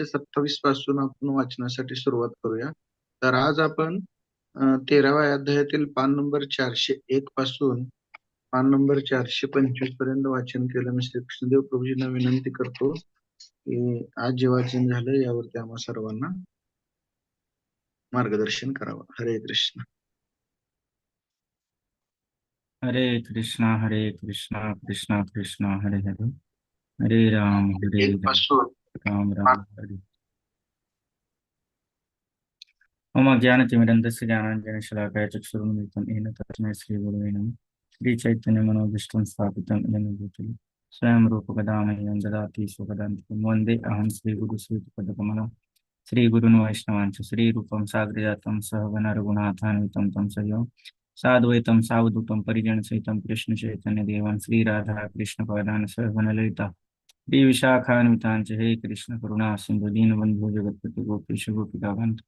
चारशे सत्तावीसपासून आपण वाचनासाठी सुरुवात करूया. तर आज आपण तेराव्या अध्यायातील पान नंबर चारशे एक पासून पान नंबर चारशे पंचवीसपर्यंत वाचन केलं. मी श्री कृष्णदेव प्रभूजींना विनंती करतो की आज जे वाचन झालं यावरती आम्हा सर्वांना मार्गदर्शन करावं. हरे कृष्ण. हरे कृष्णा हरे कृष्णा कृष्णा कृष्णा हरे हरे. हरे राम हरे पासून राम राम हरे मम ज्ञानतिमिरन्दस्य ज्ञानाञ्जनशलाकाय चक्षुरुन्मिलितं येन तस्मै श्रीगुरुवे नमः श्रीचैतन्यमनोभीष्टं स्थापितं येन भूतले स्वयं रूपकदामह्यं ददाति स्वपदान्तिकं वन्दे अहं श्रीगुरुश्रीपदकमलं श्रीगुरुन् वैष्णवांच श्रीरूपं साग्रजातं सहगणरघुनाथान्वितं तं सजो साद्वैतं सावधूतं परिजनसहितं कृष्णचैतन्यदेवं श्रीराधा कृष्णपादान् सहगणललिता श्रीविशाखान्विताञ्च हे कृष्ण करुणा सिन्धु दीनबंधू जगत्पति गोपीश गोपिकाभंत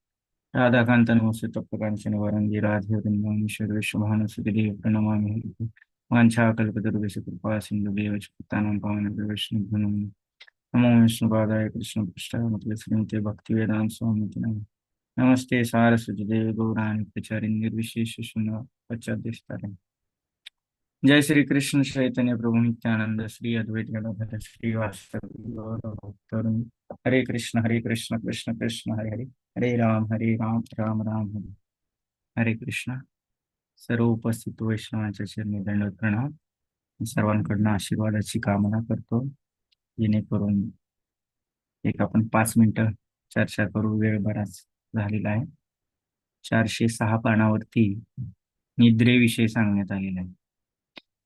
राधाकांत नमस्ते तप्तकांचन वरंगी राधे वृन्दावन शुभानुसुतिदेव प्रणमामि हरिः। वाञ्छाकल्पतरुभ्यश्च कृपा सिन्धुदेव च पतितानां पावनेभ्यो नमो नमः। नमो विष्णुपादाय कृष्णपृष्ठाय मतले श्रीमते भक्तिवेदान्त स्वामिति नमः नमस्ते सारस्वती देव गौराणी प्रचारिणी निर्विशेष शून्य पश्चादेशतारिणी जय श्री कृष्ण चैतन्य प्रभु नित्यानंद श्री अद्वैत गदाधर श्री वास्तव हरे कृष्ण हरे कृष्ण कृष्ण कृष्ण हरे हरे। हरे राम हरे राम राम राम। हरे हरे कृष्ण। सर्व उपस्थित वैष्णवांच्या चरणी दंड प्रणाम. सर्वांकडनं आशीर्वादाची कामना करतो. जेणेकरून एक आपण पाच मिनिटं चर्चा करू. वेळ बराच झालेला आहे. चारशे सहा पानावरती निद्रेविषयी सांगण्यात आलेला आहे.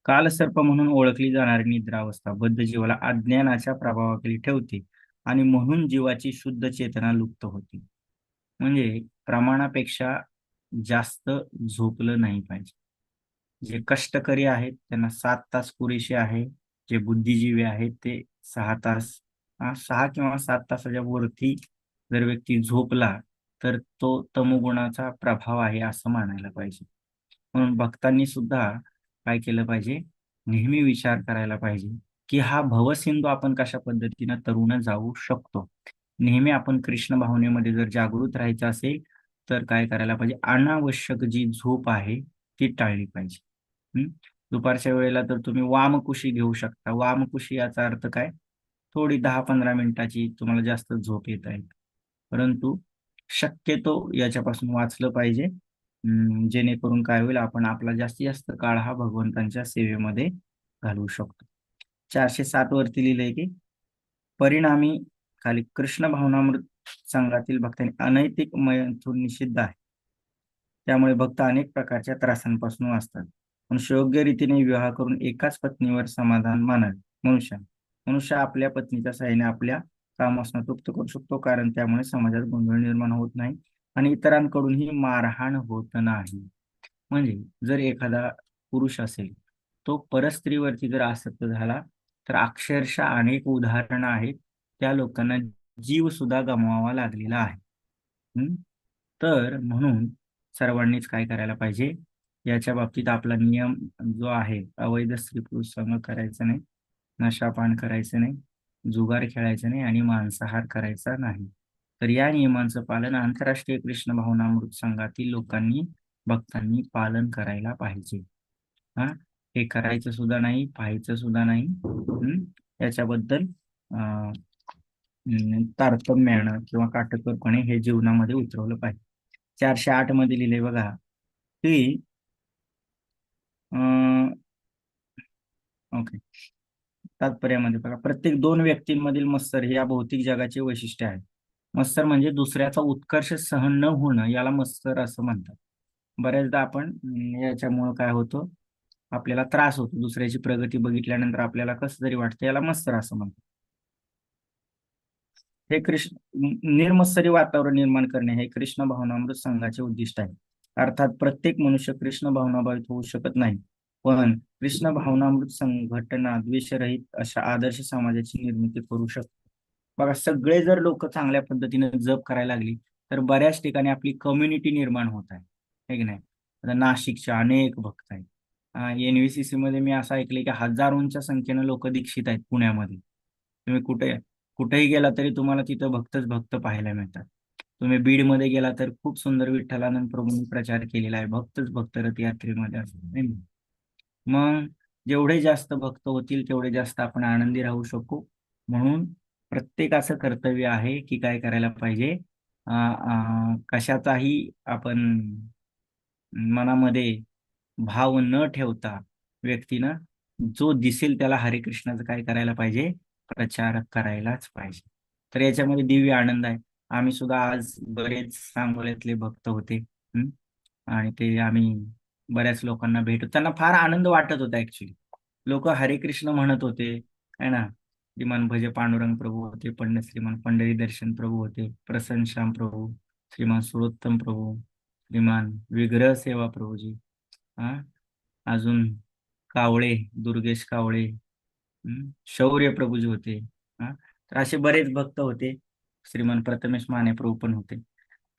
कालसर्प म्हणून ओळखली जाणारी निद्रावस्था बद्ध जीवाला अज्ञानाच्या प्रभावाखाली ठेवते आणि म्हणून जीवाची शुद्ध चेतना लुप्त होते. म्हणजे प्रमाणापेक्षा जास्त झोपलं नाही पाहिजे. जे कष्टकरी आहेत त्यांना सात तास पुरेसे आहे. जे बुद्धिजीवी आहेत ते सहा तास हा, सहा किंवा सात तासाच्या वरती जर व्यक्ती झोपला तर तो तमोगुणाचा प्रभाव आहे असं मानायला पाहिजे. म्हणून भक्तांनी सुद्धा काय केलं पाहिजे? नेहमी विचार करायला पाहिजे की हा भवसिंधू आपण कशा पद्धतीनं तरुण जाऊ शकतो? नेहमी आपण कृष्ण भावनेमध्ये जर जागृत राहायचं असेल तर काय करायला पाहिजे? अनावश्यक जी झोप आहे ती टाळली पाहिजे. हम्म? दुपारच्या वेळेला तर तुम्ही वामकुशी घेऊ शकता. वामकुशी याचा अर्थ काय? थोडी दहा पंधरा मिनिटाची तुम्हाला जास्त झोप येत आहे. परंतु शक्यतो याच्यापासून वाचलं पाहिजे. जेणेकरून काय होईल आपण आपला जास्तीत जास्त काळ हा भगवंतांच्या सेवेमध्ये घालवू शकतो. चारशे सात वरती लिहिलंय की परिणामी खाली कृष्ण भावनामृत संघातील भक्तांनी अनैतिक मैथून निषिद्ध आहे. त्यामुळे भक्त अनेक प्रकारच्या त्रासांपासून वाचतात. पण योग्य रीतीने विवाह करून एकाच पत्नीवर समाधान मानावे. मनुष्य मनुष्य आपल्या पत्नीच्या साहाय्याने आपल्या कामासना तृप्त करू शकतो कारण त्यामुळे समाजात गोंधळ निर्माण होत नाही. आणि इतरांकडूनही मारहाण होत नाही. म्हणजे जर एखादा पुरुष असेल तो परस्त्रीवरती जर आसक्त झाला तर अक्षरशः अनेक उदाहरणं आहेत. त्या लोकांना जीव सुद्धा गमवावा लागलेला आहे. हम्म? तर म्हणून सर्वांनीच काय करायला पाहिजे? याच्या बाबतीत आपला नियम जो आहे अवैध स्त्री पुरुष संग करायचा नाही नशापान करायचं नाही जुगार खेळायचं नाही आणि मांसाहार करायचा नाही. तर या नियमांचं पालन आंतरराष्ट्रीय कृष्ण भावनामृत संघातील लोकांनी भक्तांनी पालन करायला पाहिजे. हा? हे करायचं सुद्धा नाही पाहायचं सुद्धा नाही. याच्याबद्दल अं, अं, तारतम्यानं किंवा काटेकोरपणे हे जीवनामध्ये उतरवलं पाहिजे. चारशे आठमध्ये लिहिले बघा की अं, ओके. तात्पर्यामध्ये बघा प्रत्येक दोन व्यक्तींमधील मत्सर हे या भौतिक जगाचे वैशिष्ट्य आहे. मत्सर म्हणजे दुसऱ्याचा उत्कर्ष सहन न होणं याला मत्सर असं म्हणतात. बऱ्याचदा आपण याच्यामुळं काय होतो आपल्याला त्रास होतो. दुसऱ्याची प्रगती बघितल्यानंतर आपल्याला कसं तरी वाटतं याला मत्सर असं म्हणतात. हे कृष्ण निर्मत्सरी वातावरण निर्माण करणे हे कृष्ण भावनामृत संघाचे उद्दिष्ट आहे. अर्थात प्रत्येक मनुष्य कृष्ण भावनाभावित होऊ शकत नाही. पण कृष्ण भावनामृत संघटना द्वेषरहित अशा आदर्श समाजाची निर्मिती करू शकतो. बघा सगळे जर लोक चांगल्या पद्धतीने जप करायला लागली तर बऱ्याच ठिकाणी आपली कम्युनिटी निर्माण होत आहे. की नाही? आता नाशिकचे अनेक भक्त आहेत. एनव्हीसीसी मध्ये मी असं ऐकले की हजारोंच्या संख्येनं लोक दीक्षित आहेत पुण्यामध्ये. तुम्ही कुठे कुठेही गेला तरी तुम्हाला तिथं भक्तच भक्त पाहायला मिळतात. तुम्ही बीडमध्ये गेला तर खूप सुंदर विठ्ठलानंद प्रभूंनी प्रचार केलेला आहे. भक्तच भक्त रथयात्रेमध्ये असं मग जेवढे जास्त भक्त होतील तेवढे जास्त आपण आनंदी राहू शकू. म्हणून प्रत्येकाचं कर्तव्य आहे की काय करायला पाहिजे? कशाचाही आपण मनामध्ये भाव न ठेवता व्यक्तीनं जो दिसेल त्याला हरे कृष्णाचं काय करायला पाहिजे? प्रचार करायलाच पाहिजे. तर याच्यामध्ये दिव्य आनंद आहे. आम्ही सुद्धा आज बरेच सांगोल्यातले भक्त होते आणि ते आम्ही बऱ्याच लोकांना भेटतो त्यांना फार आनंद वाटत होता ऍक्च्युली लोक हरे कृष्ण म्हणत होते है ना? श्रीमान भज पांडुरंग प्रभू होते पंडित श्रीमान पंढरी दर्शन प्रभू होते प्रसन्न श्याम प्रभू श्रीमान सुरोत्तम प्रभू श्रीमान विग्रह सेवा प्रभूजी. हा? अजून कावळे दुर्गेश कावळे शौर्य प्रभूजी होते. हा? तर असे बरेच भक्त होते. श्रीमान प्रथमेश माने प्रभू पण होते.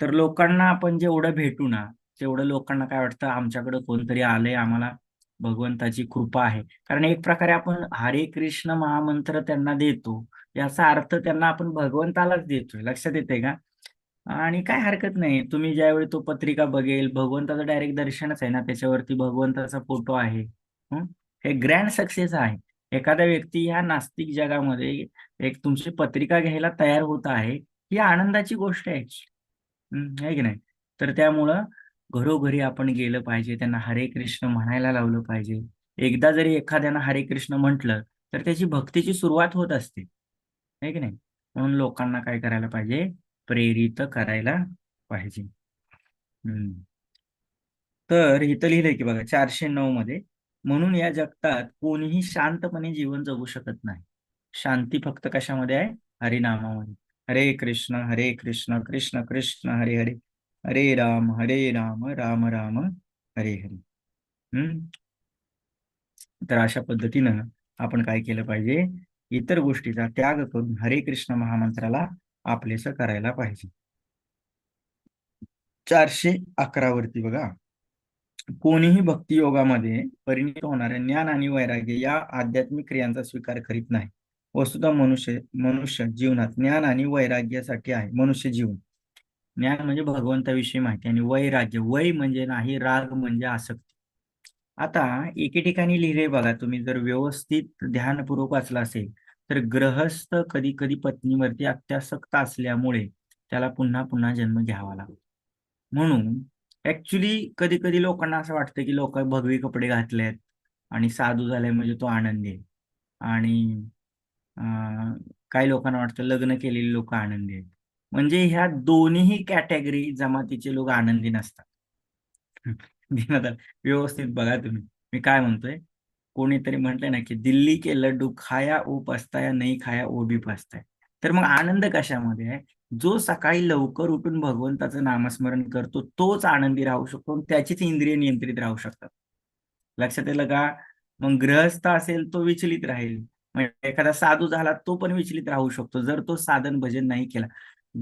तर लोकांना आपण जेवढं भेटू ना तेवढं लोकांना काय वाटतं आमच्याकडे कोणतरी आलंय आम्हाला भगवंताची कृपा आहे. कारण एक प्रकारे आपण हरे कृष्ण महामंत्र त्यांना देतो याचा अर्थ त्यांना आपण भगवंतालाच देतोय. लक्षात येते का? आणि काय हरकत नाही. तुम्ही ज्यावेळी तो पत्रिका बघेल भगवंताचं डायरेक्ट दर्शनच आहे ना त्याच्यावरती भगवंताचा फोटो आहे. हे? ग्रँड सक्सेस आहे. एखादा व्यक्ती ह्या नास्तिक जगामध्ये एक तुमची पत्रिका घ्यायला तयार होत आहे ही आनंदाची गोष्ट आहे. की नाही? तर त्यामुळं घरोघरी आपण गेलं पाहिजे त्यांना हरे कृष्ण म्हणायला लावलं पाहिजे. एकदा जरी एखाद्यानं हरे कृष्ण म्हटलं तर त्याची भक्तीची सुरुवात होत असते. आहे की नाही? म्हणून लोकांना काय करायला पाहिजे? प्रेरित करायला पाहिजे. हम्म. तर इथं लिहिलंय की बघा चारशे नऊ मध्ये म्हणून या जगतात कोणीही शांतपणे जीवन जगू शकत नाही. शांती फक्त कशामध्ये आहे? हरिनामामध्ये. हरे कृष्ण हरे कृष्ण कृष्ण कृष्ण हरे हरे. हरे राम हरे राम राम राम हरे हरे. हम्म? तर अशा पद्धतीनं आपण काय केलं पाहिजे? इतर गोष्टीचा त्याग करून हरे कृष्ण महामंत्राला आपलेस करायला पाहिजे. चारशे अकरा वरती बघा. कोणीही भक्तियोगामध्ये परिणित होणाऱ्या ज्ञान आणि वैराग्य या आध्यात्मिक क्रियांचा स्वीकार करीत नाही. वस्तुतः मनुष्य मनुष्य जीवनात ज्ञान आणि वैराग्यासाठी आहे. मनुष्य जीवन. ज्ञान म्हणजे भगवंताविषयी माहिती आणि वैराग्य वै म्हणजे नाही राग म्हणजे आसक्ती. आता एके ठिकाणी लिहिले बघा तुम्ही जर व्यवस्थित ध्यानपूर्वक वाचला असेल तर ग्रहस्थ कधी कधी पत्नीवरती अत्यासक्त असल्यामुळे त्याला पुन्हा पुन्हा जन्म घ्यावा लागतो. म्हणून ऍक्च्युली कधी कधी लोकांना असं वाटतं की लोक भगवे कपडे घातलेत आणि साधू झाले म्हणजे तो आनंदी आहे. आणि अं, काही लोकांना वाटतं लग्न केलेली लोक आनंदी आहेत. म्हणजे ह्या दोन्ही कॅटेगरी जमातीचे लोक आनंदी नसतात. व्यवस्थित बघा तुम्ही. मी काय म्हणतोय? कोणीतरी म्हटलंय ना की दिल्ली के लड्डू खाया ओ पसताया नाही खाया ओ बी पसताय तर मग आनंद कशामध्ये आहे? जो सकाळी लवकर उठून भगवंताचं नामस्मरण करतो तोच आनंदी राहू शकतो आणि त्याचीच इंद्रिय नियंत्रित राहू शकतात. लक्षात येईल का? मग ग्रहस्थ असेल तो विचलित राहील. म्हणजे एखादा साधू झाला तो पण विचलित राहू शकतो. जर तो साधन भजन नाही केला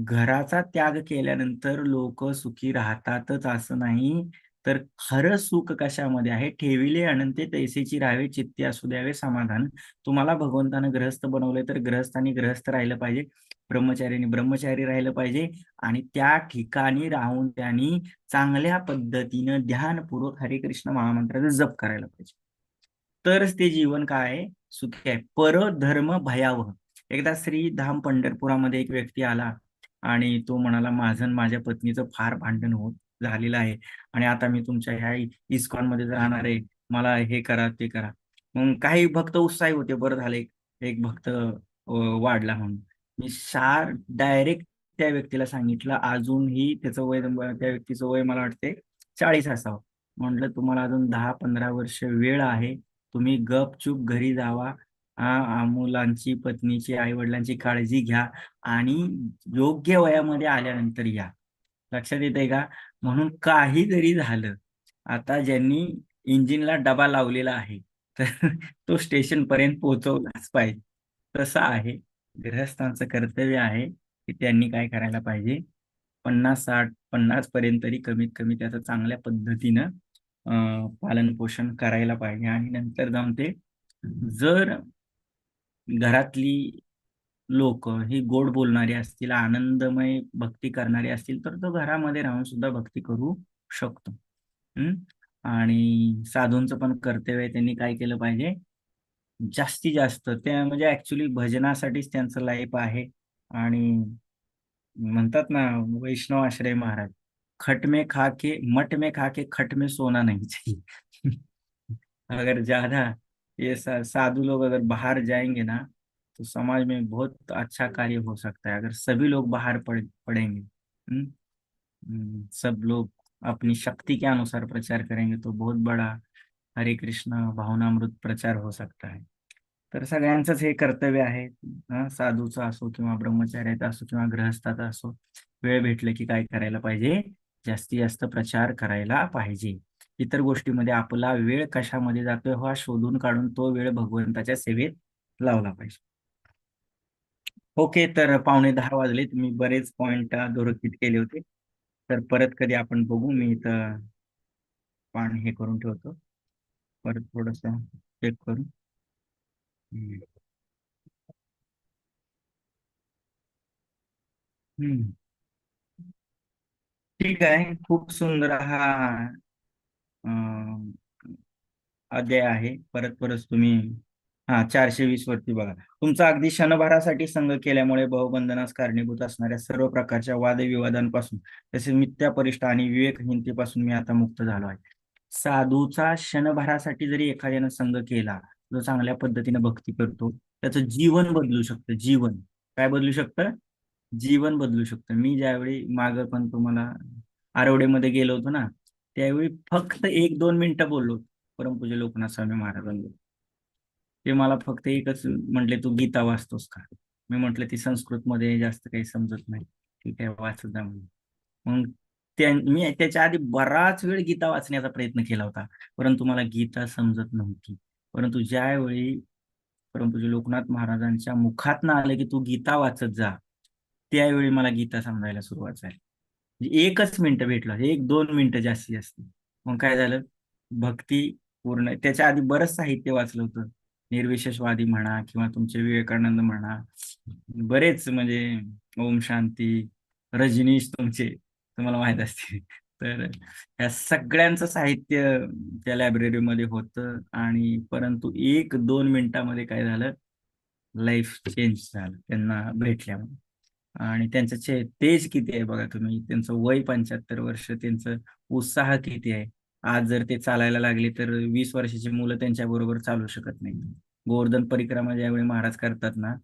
घराचा त्याग केल्यानंतर लोक सुखी राहतातच असं नाही. तर खरं सुख कशामध्ये आहे? ठेविले अनंते तैसेची राहावे चित्ते असू द्यावे समाधान. तुम्हाला भगवंतानं ग्रहस्थ बनवलंय तर ग्रहस्थानी ग्रहस्थ राहिलं पाहिजे. ब्रह्मचार्याने ब्रह्मचारी राहिलं पाहिजे. आणि त्या ठिकाणी राहून त्यांनी चांगल्या पद्धतीनं ध्यानपूर्वक हरे कृष्ण महामंत्राचा जप करायला पाहिजे. तरच ते जीवन काय आहे? सुखी आहे. परधर्म भयावह. एकदा श्री धाम पंढरपुरामध्ये एक व्यक्ती आला. आणि तो म्हणाला माझं आणि माझ्या पत्नीचं फार भांडण होत झालेलं आहे आणि आता मी तुमच्या ह्या इस्कॉनमध्ये राहणार आहे. मला हे करा ते करा. मग काही भक्त उत्साही होते. बरं झाले एक भक्त वाढला म्हणून. मी शार डायरेक्ट त्या व्यक्तीला सांगितलं अजूनही त्याचं वय त्या व्यक्तीचं वय मला वाटते चाळीस असावं. म्हटलं तुम्हाला अजून दहा पंधरा वर्ष वेळ आहे. तुम्ही गपचूप घरी जावा. आ, मुलांची पत्नीची आई वडिलांची काळजी घ्या आणि योग्य वयामध्ये आल्यानंतर या. लक्षात येत आहे का? म्हणून काही जरी झालं. आता ज्यांनी इंजिनला डबा लावलेला आहे तर तो स्टेशन पर्यंत पोहोचवलाच पाहिजे. तसं आहे. ग्रहस्थांचं कर्तव्य आहे की त्यांनी काय करायला पाहिजे? पन्नास साठ पन्नास पर्यंत तरी कमीत कमी त्याचं चांगल्या पद्धतीनं पालन पोषण करायला पाहिजे. आणि नंतर जाऊन ते जर घरातली लोक ही गोड बोलणारी असतील आनंदमय भक्ती करणारी असतील तर तो घरामध्ये राहून सुद्धा भक्ती करू शकतो. हम्म आणि साधूंचं पण कर्तव्य आहे त्यांनी काय केलं पाहिजे? जास्तीत जास्त ते म्हणजे ऍक्च्युली भजनासाठीच त्यांचं लाईफ आहे. आणि म्हणतात ना वैष्णव आश्रय महाराज खट में खा के खटमे में खा के खट में सोना नहीं चाहिए. अगर ज्यादा ये साधु लोग अगर बाहर जाएंगे ना तो समाज में बहुत अच्छा कार्य हो सकता है अगर सभी लोग बाहर पढ़ पढ़ेंगे हुँ? सब लोग अपनी शक्ति के अनुसार प्रचार करेंगे तो बहुत बड़ा हरे कृष्ण भावनामृत प्रचार हो सकता है। तर सगळ्यांचंच हे कर्तव्य आहे साधूचं असो किंवा ब्रह्मचार्याचा असो किंवा ग्रहस्थाचा असो वेळ भेटलं की काय करायला पाहिजे? जास्तीत जास्त प्रचार करायला पाहिजे. इतर गोष्टीमध्ये आपला वेळ कशामध्ये जातोय हा शोधून काढून तो वेळ भगवंताच्या सेवेत लावला पाहिजे. ओके तर पावणे दहा वाजले. तुम्ही बरेच पॉइंट अधोरेखित केले होते. तर परत कधी आपण बघू. मी इथं पाणी हे करून ठेवतो. परत थोडस चेक करू. हम्म. ठीक आहे. खूप सुंदर हा अध्याय आहे. परत परत तुम्ही हा चारशे वीस वरती बघा. तुमचा अगदी क्षणभरासाठी संघ केल्यामुळे बहुबंधनास कारणीभूत असणाऱ्या सर्व प्रकारच्या वादविवादांपासून तसेच मिथ्यापरिष्ठ आणि विवेकहीनतेपासून मी आता मुक्त झालो आहे. साधूचा क्षणभरासाठी जरी एखाद्यानं संघ केला जो चांगल्या पद्धतीने भक्ती करतो त्याचं जीवन बदलू शकतं. जीवन. काय बदलू शकतं? जीवन बदलू शकतं. मी ज्यावेळी माग पण तुम्हाला आरवडेमध्ये गेलो होतो ना त्यावेळी फक्त एक दोन मिनिटं बोललो परमपूज्य लोकनाथ स्वामी महाराजांनी. ते मला फक्त एकच म्हटले तू गीता वाचतोस का? मी म्हटलं ती संस्कृतमध्ये जास्त काही समजत नाही. ठीक आहे वाचत जा म्हणून. मग त्या मी त्याच्या आधी बराच वेळ गीता वाचण्याचा प्रयत्न केला होता. परंतु मला गीता समजत नव्हती. परंतु ज्यावेळी परंतु लोकनाथ महाराजांच्या मुखातनं आलं की तू गीता वाचत जा त्यावेळी मला गीता समजायला सुरुवात झाली. म्हणजे एकच मिनिटं भेटलं एक दोन मिनिटं जास्तीत जास्त. मग काय झालं? भक्ती पूर्ण त्याच्या आधी बरंच साहित्य वाचलं होतं. निर्विशेषवादी म्हणा किंवा तुमचे विवेकानंद म्हणा. बरेच म्हणजे ओम शांती रजनीश तुमचे तुम्हाला माहीत असते तर या सगळ्यांचं साहित्य त्या लायब्ररीमध्ये होतं. आणि परंतु एक दोन मिनिटामध्ये काय झालं? लाईफ चेंज झालं. त्यांना भेटल्यामुळे. आणि त्यांचं चे तेज किती आहे बघा तुम्ही. त्यांचं वय पंच्याहत्तर वर्ष त्यांचं उत्साह किती आहे. आज जर ते चालायला लागले तर वीस वर्षाची मुलं त्यांच्या बरोबर चालू शकत नाही गोवर्धन परिक्रमा ज्यावेळी महाराज करतात ना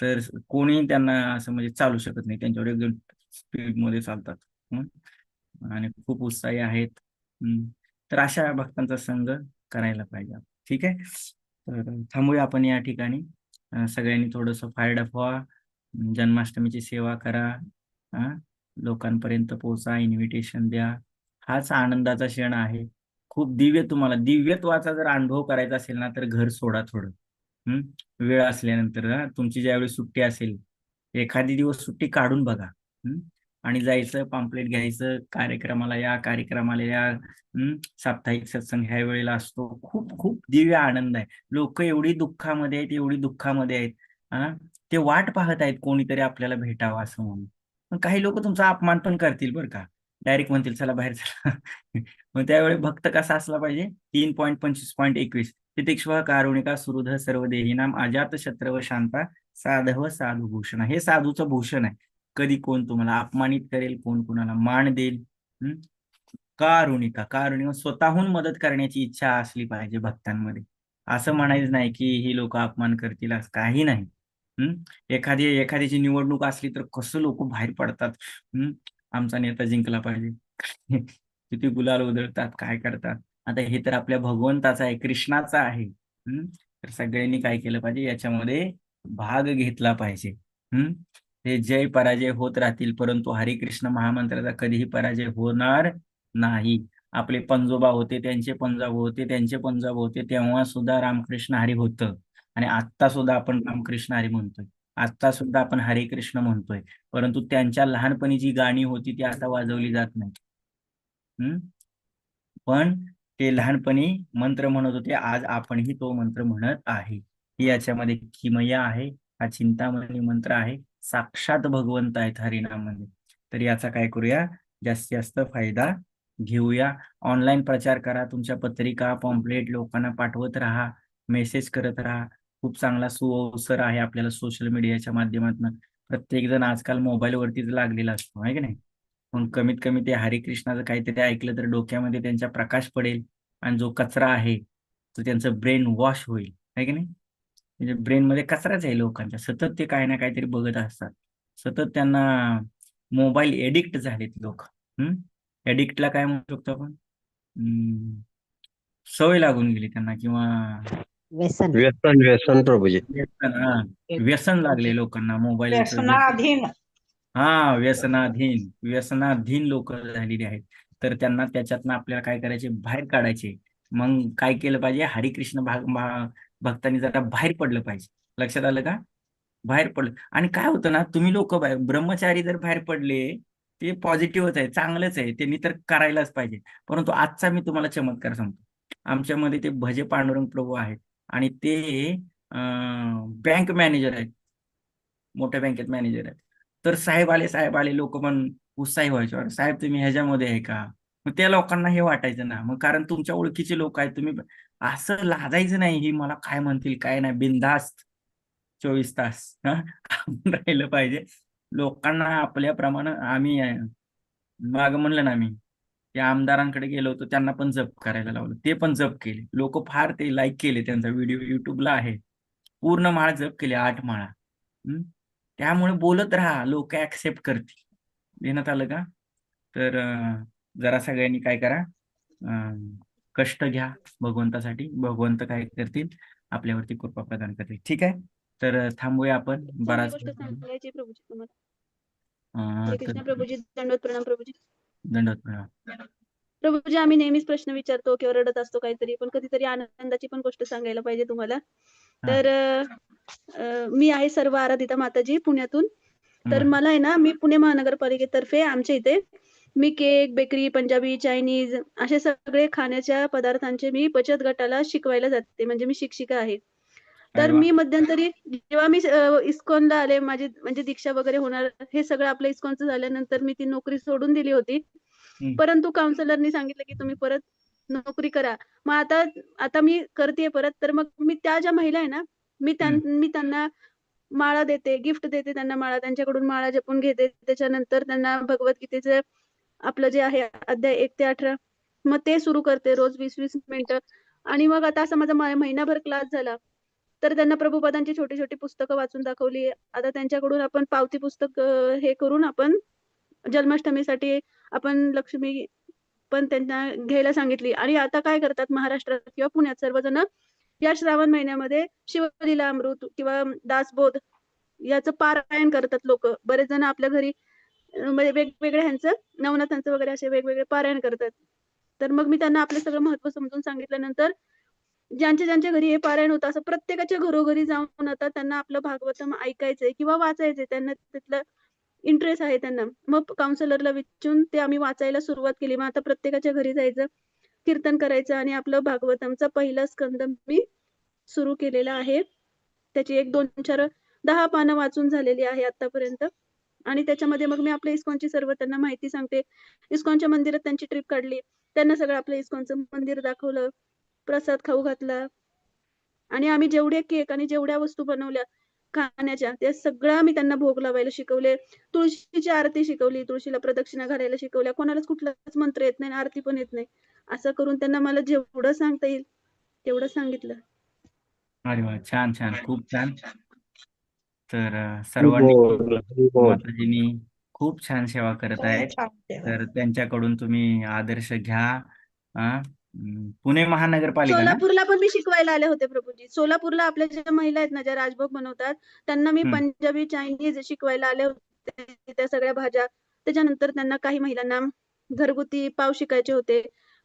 तर कोणी त्यांना असं म्हणजे चालू शकत नाही. त्यांच्यावर एकदम स्पीडमध्ये चालतात. आणि खूप उत्साही आहेत. तर अशा भक्तांचा संघ करायला पाहिजे. ठीक आहे? तर थांबूया आपण या ठिकाणी. सगळ्यांनी थोडंसं फायर्ड अप व्हा जन्माष्टमीची सेवा करा लोकांपर्यंत पोहोचा इन्व्हिटेशन द्या. हाच आनंदाचा क्षण आहे. खूप दिव्य तुम्हाला दिव्यत्वाचा जर अनुभव करायचा असेल ना तर घर सोडा थोडं. हम्म वेळ असल्यानंतर तुमची ज्यावेळी सुट्टी असेल एखादी दिवस सुट्टी काढून बघा. आणि जायचं पाम्पलेट घ्यायचं कार्यक्रमाला या कार्यक्रमाला या. साप्ताहिक सत्संग ह्या वेळेला असतो. खूप खूप दिव्य आनंद आहे. लोक एवढी दुःखामध्ये आहेत एवढी दुःखामध्ये आहेत. ते वाट पाहत आहेत कोणीतरी आपल्याला भेटावं असं म्हणून. पण काही लोक तुमचा अपमान पण करतील बरं का. डायरेक्ट म्हणतील चला बाहेर चला. मग त्यावेळी भक्त कसा असला पाहिजे? तीन पॉईंट पंचवीस पॉईंट एकवीस. तितिक्ष्व कारुणिका सुहृद सर्व देहीनाम अजात शत्रव शांता साधव साधू भूषण. हे साधूचं भूषण आहे. कधी कोण तुम्हाला अपमानित करेल कोण कोणाला मान देईल? हम्म कारुणिका. कारुणिका स्वतःहून मदत करण्याची इच्छा असली पाहिजे भक्तांमध्ये. असं म्हणायचं नाही की ही लोक अपमान करतील असं काही नाही. हम्म एखादी एखाद्याची निवडणूक असली तर कसं लोक बाहेर पडतात? हम्म आमचा नेता जिंकला पाहिजे. किती गुलाल उधळतात काय करतात? आता हे तर आपल्या भगवंताचा आहे कृष्णाचा आहे. हम्म तर सगळ्यांनी काय केलं पाहिजे? याच्यामध्ये भाग घेतला पाहिजे. हम्म हे जय पराजय होत राहतील परंतु हरिकृष्ण महामंत्राचा कधीही पराजय होणार नाही. आपले पंजोबा होते त्यांचे पंजाब होते त्यांचे पंजाब होते तेव्हा सुद्धा रामकृष्ण हरी होतं. आणि आत्ता सुद्धा आपण रामकृष्ण हरी म्हणतोय. आत्ता सुद्धा आपण हरे कृष्ण म्हणतोय. परंतु त्यांच्या लहानपणी जी गाणी होती ती आता वाजवली जात नाही. हम्म? पण ते लहानपणी मंत्र म्हणत होते. आज आपणही तो मंत्र म्हणत आहे. ही याच्यामध्ये किमया आहे. हा चिंतामणी मंत्र आहे. साक्षात भगवंत आहेत हरिनाममध्ये तर याचा काय करूया? जास्तीत जास्त फायदा घेऊया. ऑनलाईन प्रचार करा. तुमच्या पत्रिका पॉम्पलेट लोकांना पाठवत राहा. मेसेज करत राहा. खूप चांगला सुअवसर आहे आपल्याला सोशल मीडियाच्या माध्यमातून. प्रत्येक जण आजकाल मोबाईलवरतीच लागलेला असतो आहे की नाही? मग कमीत कमी ते हरिकृष्णाचं काहीतरी ऐकलं तर डोक्यामध्ये त्यांचा प्रकाश पडेल आणि जो कचरा आहे तो त्यांचं ब्रेन वॉश होईल आहे की नाही? म्हणजे ब्रेनमध्ये कचराच आहे लोकांच्या सतत ते काही ना काहीतरी बघत असतात. सतत त्यांना मोबाईल एडिक्ट झालेत लोक. हम्म एडिक्टला काय म्हणू शकतो आपण? सवय लागून गेली त्यांना किंवा व्यसन. व्यसन व्यसन प्रभूजी. व्यसन हा. व्यसन लागले लोकांना मोबाईल व्यसनाधीन. हा व्यसनाधीन. व्यसनाधीन लोक झालेली आहेत. तर त्यांना त्याच्यातनं आपल्याला काय करायचे? बाहेर काढायचे. मग काय केलं पाहिजे? हरिकृष्ण भाग भक्तांनी जरा बाहेर पडलं पाहिजे. लक्षात आलं का? बाहेर पडलं. आणि काय होतं ना तुम्ही लोक ब्रह्मचारी जर बाहेर पडले ते पॉझिटिव्हच आहे चांगलंच आहे. त्यांनी तर करायलाच पाहिजे. परंतु आजचा मी तुम्हाला चमत्कार सांगतो. आमच्यामध्ये ते भजे पांडुरंग प्रभू आहेत. आणि ते बँक मॅनेजर आहेत. मोठ्या बँकेत मॅनेजर आहेत. तर साहेब आले साहेब आले लोक पण उत्साही व्हायचे. "अरे साहेब तुम्ही ह्याच्यामध्ये आहे का? मग त्या लोकांना हे वाटायचं ना. मग कारण तुमच्या ओळखीचे लोक आहेत तुम्ही असं लाजायचं नाही ही मला काय म्हणतील काय नाही. बिनधास्त चोवीस तास राहिलं पाहिजे. लोकांना आपल्याप्रमाणे आम्ही माग मागं म्हणलं ना आम्ही त्या आमदारांकडे गेलो होतो त्यांना पण जप करायला लावलं. ते पण जप केले. लोक फार ते लाईक केले त्यांचा व्हिडिओ युट्यूबला आहे. पूर्ण माळा जप केले आठ माळा? त्यामुळे बोलत राहा लोक ऍक्सेप्ट करतील. देण्यात आलं का? तर जरा सगळ्यांनी काय करा? कष्ट घ्या भगवंतासाठी. भगवंत काय करतील? आपल्यावरती कृपा प्रदान करतील. ठीक आहे? तर थांबूया आपण. बराच प्रभूजी दंडवत प्रणाम प्रभूजी. दंडवत प्रणाम. प्रभूजी आम्ही नेहमीच प्रश्न विचारतो किंवा रडत असतो काहीतरी पण कधीतरी आनंदाची पण गोष्ट सांगायला पाहिजे तुम्हाला तर मी आहे सर्व आराधिता माताजी पुण्यातून तर. मला आहे ना मी पुणे महानगरपालिकेतर्फे आमच्या इथे मी केक बेकरी पंजाबी चायनीज असे सगळे खाण्याच्या पदार्थांचे मी बचत गटाला शिकवायला जाते म्हणजे मी शिक्षिका आहे तर. मी मध्यंतरी जेव्हा मी इस्कॉनला आले माझी म्हणजे दीक्षा वगैरे होणार हे सगळं आपलं इस्कॉनचं झाल्यानंतर मी ती नोकरी सोडून दिली होती. परंतु काउन्सिलरनी सांगितलं की तुम्ही परत नोकरी करा. मग आता आता मी करते परत तर मग मी त्या ज्या महिला आहे ना मी मी त्यांना माळा देते गिफ्ट देते त्यांना माळा. त्यांच्याकडून माळा जपून घेते. त्याच्यानंतर त्यांना भगवद्गीतेचं आपलं जे आहे अध्याय एक ते अठरा मग ते सुरू करते रोज वीस वीस मिनिटं. आणि मग आता असं माझा महिनाभर क्लास झाला. तर त्यांना प्रभुपदांची छोटी छोटी पुस्तकं वाचून दाखवली. आता त्यांच्याकडून आपण पावती पुस्तक हे करून आपण जन्माष्टमीसाठी आपण लक्ष्मी पण त्यांना घ्यायला सांगितली. आणि आता काय करतात महाराष्ट्रात किंवा पुण्यात सर्वजण या श्रावण महिन्यामध्ये शिवलीला अमृत किंवा दासबोध याचं पारायण करतात लोक. बरेच जण आपल्या घरी म्हणजे वेगवेगळ्या ह्यांचं नवनाथांचं वगैरे असे वेगवेगळे पारायण करतात. तर मग मी त्यांना आपलं सगळं महत्त्व समजून सांगितल्यानंतर ज्यांच्या ज्यांच्या घरी हे पारायण होतं असं प्रत्येकाच्या घरोघरी जाऊन आता त्यांना आपलं भागवतम ऐकायचंय किंवा वाचायचंय. त्यांना तिथलं इंटरेस्ट आहे त्यांना. मग काउन्सिलरला विचारून ते आम्ही वाचायला सुरुवात केली. मग आता प्रत्येकाच्या घरी जायचं कीर्तन करायचं आणि आपलं भागवतमचा पहिला स्कंद मी सुरू केलेला आहे. त्याची एक दोन चार दहा पानं वाचून झालेली आहे आतापर्यंत. आणि त्याच्यामध्ये मग मी आपल्या इस्कॉनची सर्व त्यांना माहिती सांगते. इस्कॉनच्या मंदिरात त्यांची ट्रिप काढली. त्यांना सगळं आपलं इस्कॉनचं मंदिर दाखवलं. प्रसाद खाऊ घातला. आणि आम्ही जेवढे केक आणि जेवढ्या वस्तू बनवल्या खाण्याच्या त्या सगळ्या मी त्यांना भोग लावायला शिकवले. तुळशीची आरती शिकवली तुळशीला प्रदक्षिणा घालायला शिकवल्या. कोणालाच कुठलाच मंत्र येत नाही आरती पण येत नाही. असं करून त्यांना मला जेवढं सांगता येईल तेवढं सांगितलं. अरे वा छान छान. खूप छान. तर सर्वांनी बोल, बोल. माताजींनी खूप छान सेवा करत आहेत. तर त्यांच्याकडून तुम्ही आदर्श घ्या अं, हम्म, पुणे महानगरपालिका ना? सोलापूरला पण मी शिकवायला आले होते प्रभूजी. सोलापूरला आपल्या ज्या महिला आहेत ना ज्या राजभोग बनवतात त्यांना मी हम्म. पंजाबी चायनीज शिकवायला आले होते. त्या सगळ्या भाज्या. त्याच्यानंतर त्यांना काही महिलांना घरगुती पाव शिकायचे होते.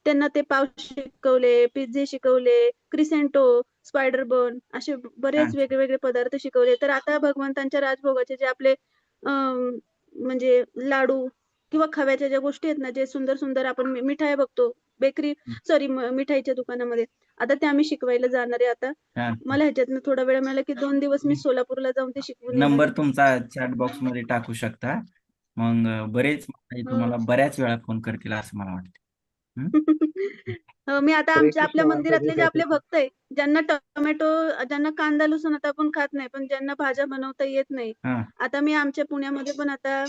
त्यांना ते पाव शिकवले पिझ्झे शिकवले क्रिसेंटो स्पायडर बन असे बरेच छान. वेगवेगळे पदार्थ शिकवले. तर आता भगवंतांच्या राजभोगाचे जे आपले म्हणजे लाडू किंवा खव्याच्या ज्या गोष्टी आहेत ना जे सुंदर सुंदर आपण मि- मिठाई बघतो बेकरी सॉरी मिठाईच्या दुकानामध्ये. आता ते आम्ही शिकवायला जाणार आहे आता. मला ह्याच्यातनं थोडा वेळ मिळाला की दोन दिवस मी सोलापूरला जाऊन ते शिकवून नंबर. तुमचा चॅट बॉक्समध्ये टाकू शकता. मग बरेच हो. तुम्हाला बऱ्याच वेळा फोन करतील असं मला वाटतं. हो, मी आता आमच्या आपल्या मंदिरातले जे आपले भक्त आहे ज्यांना टोमॅटो ज्यांना कांदा लसूण आता आपण खात नाही पण ज्यांना भाज्या बनवता येत नाही. आता मी आमच्या पुण्यामध्ये पण आता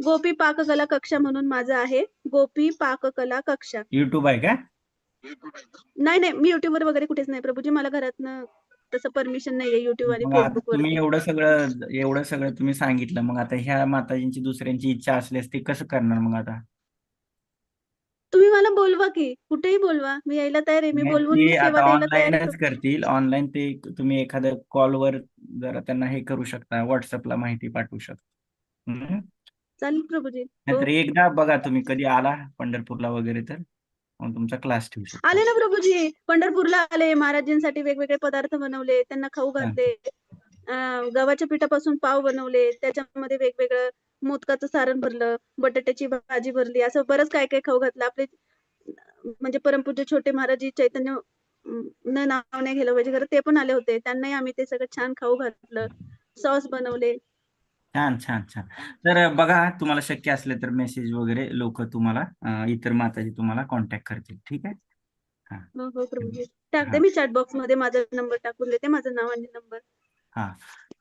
गोपी पाककला कक्षा म्हणून माझं आहे. गोपी पाककला कक्षा. युट्यूब आहे का? नाही नाही मी युट्यूब वर वगैरे कुठेच नाही प्रभूजी. मला घरातनं तसं परमिशन नाहीये युट्यूब आणि मग आता फेसबुक तुम्ही एवढं सगळं एवढं सगळं तुम्ही सांगितलं. मग आता ह्या माताजींची दुसऱ्यांची इच्छा असल्यास ते कसं करणार मग आता? तुम्ही मला बोलवा की. कुठेही बोलवा. मी यायला तयार आहे. मी नाही, बोलवून मी ते सेवा आता द्यायला तयार आहे. ऑनलाईनच करतील. ऑनलाईन ते तुम्ही एखाद्या कॉलवर जरा त्यांना हे करू शकता. व्हॉट्सअपला माहिती पाठवू शकता. हम्म? चालेल प्रभूजी. हो. नाहीतर एकदा बघा तुम्ही कधी आला पंढरपूरला वगैरे तर मग तुमचा क्लास ठेवू शकता. आले ना प्रभूजी. पंढरपूरला आले. महाराजांसाठी वेगवेगळे पदार्थ बनवले. त्यांना खाऊ घातले. अं, गव्हाच्या पिठापासून पाव बनवले. त्याच्यामध्ये वेगवेगळं मोदकाचं सारण भरलं. बटाट्याची भाजी भरली. असं बरंच काय काय खाऊ घातलं. आपले म्हणजे परमपूज्य छोटे महाराजी चैतन्य अं, न नाव नाही घ्यायला पाहिजे. खरं ते पण आले होते. त्यांनाही आम्ही ते सगळं छान खाऊ घातलं. सॉस बनवले. छान छान छान. तर बघा तुम्हाला शक्य असले तर मेसेज वगैरे लोक तुम्हाला अं, इतर माताजी तुम्हाला कॉन्टॅक्ट करतील. ठीक आहे? हो. हो प्रभूजी टाकते. मी चॅट बॉक्समध्ये माझा नंबर टाकून देते माझं नाव आणि नंबर हा.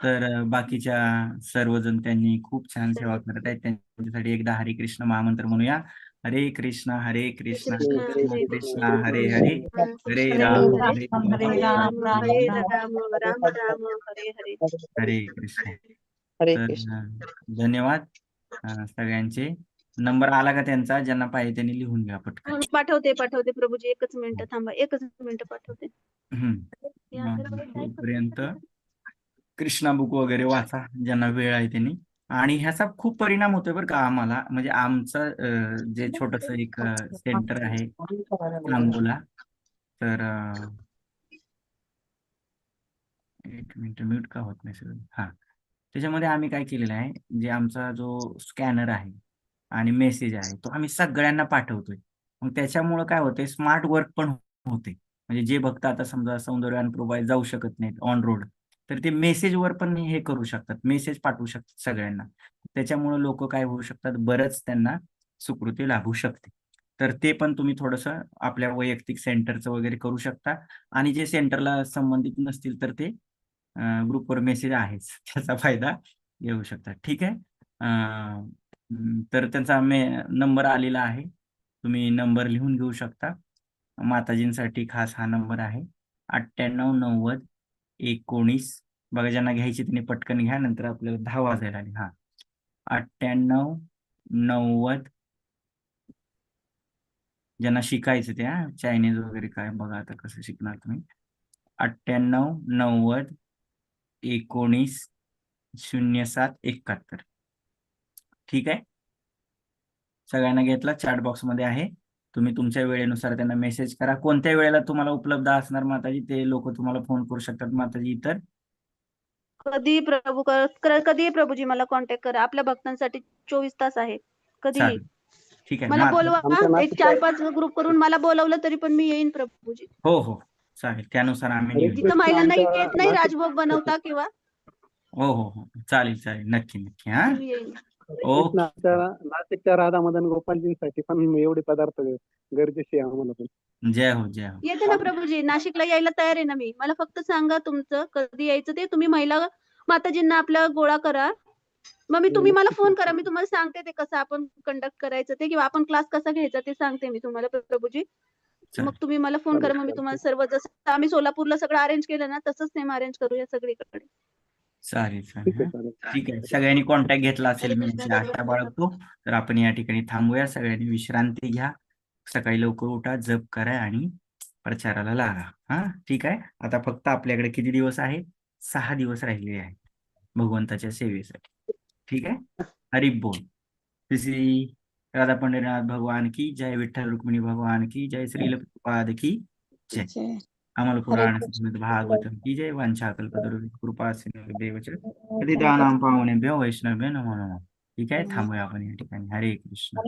तर अं, बाकीच्या सर्वजण त्यांनी खूप छान सेवा करत आहेत. त्यांच्यासाठी एकदा हरे कृष्ण महामंत्र म्हणूया. हरे कृष्ण हरे कृष्ण कृष्ण कृष्ण हरे हरे. हरे राम हरे हरे राम राम, हरे राम राम राम हरे हरे हरे कृष्ण. हरे तर कृष्ण. अं, धन्यवाद अं, सगळ्यांचे. नंबर आला का त्यांचा? ज्यांना पाहिजे त्यांनी लिहून घ्या पटकन. हो, पाठवते पाठवते प्रभूजी. एकच मिनिट थांबा एकच मिनिट पाठवते. हम्म या मग जरा काय तोपर्यंत कृष्णा बुक वगैरे वाचा ज्यांना वेळ आहे त्यांनी. आणि ह्याचा खूप परिणाम होतोय बरं का आम्हाला. म्हणजे आमचं अं, जे छोटस एक सेंटर आहे सांगोला तर अं, एक मिनिट म्यूट का होत नाही सगळं? हा. त्याच्यामध्ये आम्ही काय केलेलं आहे जे आमचा जो स्कॅनर आहे आणि मेसेज आहे तो आम्ही सगळ्यांना पाठवतोय. मग त्याच्यामुळं काय होतंय स्मार्ट वर्क पण होते. म्हणजे जे भक्त आता समजा सौंदर्य प्रोबाईल जाऊ शकत नाहीत ऑन रोड तर ते मेसेजवर पण हे करू शकतात मेसेज पाठवू शकतात सगळ्यांना. त्याच्यामुळे लोक काय होऊ शकतात बरंच त्यांना सुकृती लाभू शकते. तर ते पण तुम्ही थोडंसं आपल्या वैयक्तिक सेंटरचं वगैरे करू शकता. आणि जे सेंटरला संबंधित नसतील तर ते ग्रुपवर मेसेज आहेच. त्याचा फायदा घेऊ शकता ठीक आहे? तर त्यांचा मे नंबर आलेला आहे. तुम्ही नंबर लिहून घेऊ शकता. माताजींसाठी खास हा नंबर आहे. अठ्ठ्याण्णव नव्वद एकोणीस. बघा ज्यांना घ्यायची त्यांनी पटकन घ्या. नंतर आपल्याला दहा वाजायला आले हा. अठ्ठ्याण्णव नव्वद. ज्यांना शिकायचं त्या चायनीज वगैरे काय बघा आता कसं शिकणार तुम्ही. अठ्ठ्याण्णव नव्वद एकोणीस शून्य सात एकाहत्तर. ठीक आहे? सगळ्यांना घेतला? चॅट बॉक्समध्ये आहे. तुम्ही तुमच्या वेळेनुसार त्यांना मेसेज करा. कोणत्या वेळेला तुम्हाला उपलब्ध असणार माताजी? ते लोक तुम्हाला फोन करू शकतात. माताजी इतर. कधी प्रभू कधी प्रभूजी मला कॉन्टॅक्ट करा. आपल्या भक्तांसाठी चोवीस तास आहे. कधी ठीक आहे. मला बोलवा. एक चार पाच ग्रुप करून मला बोलवलं तरी पण मी येईन प्रभूजी. हो हो. चालेल त्यानुसार आम्ही जिथं महिलांना आमच्या येत नाही नाशिक- राजभोग बनवता किंवा? हो हो हो. चालेल चालेल. नक्की नक्की हा? ओके. नाशिकच्या नाशिकच्या राधा मदन गोपालजींसाठी पण एवढे पदार्थ गरजेचे आहे आम्हाला पण. जय हो जय हो. येते ना प्रभूजी. नाशिकला यायला तयार आहे ना मी. मला फक्त सांगा तुमचं कधी यायचं ते. तुम्ही महिला माताजींना आपल्या गोळा करा. मग मी तुम्ही मला फोन करा. मी तुम्हाला सांगते ते कसं आपण कंडक्ट करायचं ते किंवा आपण क्लास कसा घ्यायचा ते सांगते मी तुम्हाला प्रभूजी. मग तुम्ही मला फोन करा मग मी तुम्हाला सर्व जसं आम्ही सोलापूरला सगळं अरेंज केलं ना तसंच सेम अरेंज करूया सगळीकडे. चालेल चालेल आहे ठीक आहे सगळ्यांनी कॉन्टॅक्ट घेतला असेल मी याची आशा बाळगतो. तर आपण या ठिकाणी थांबूया. सगळ्यांनी विश्रांती घ्या. सकाळी लवकर उठा जप करा आणि प्रचाराला लागा. हा ठीक आहे? आता फक्त आपल्याकडे किती दिवस आहेत? सहा दिवस राहिलेले आहेत. भगवंताच्या सेवेसाठी. ठीक आहे? हरी बोल श्री राधा पंढरीनाथ भगवान की जय विठ्ठल रुक्मिणी भगवान की जय श्री पाद की जय। अमल पुराण श्रीमद भागवतम की जय। वांछा कल्पतरु कृपा सिंधु देवच पतितानां पावनेभ्यो वैष्णव्यो नमो नमः। ठीक आहे थांबूया आपण या ठिकाणी। हरे कृष्ण।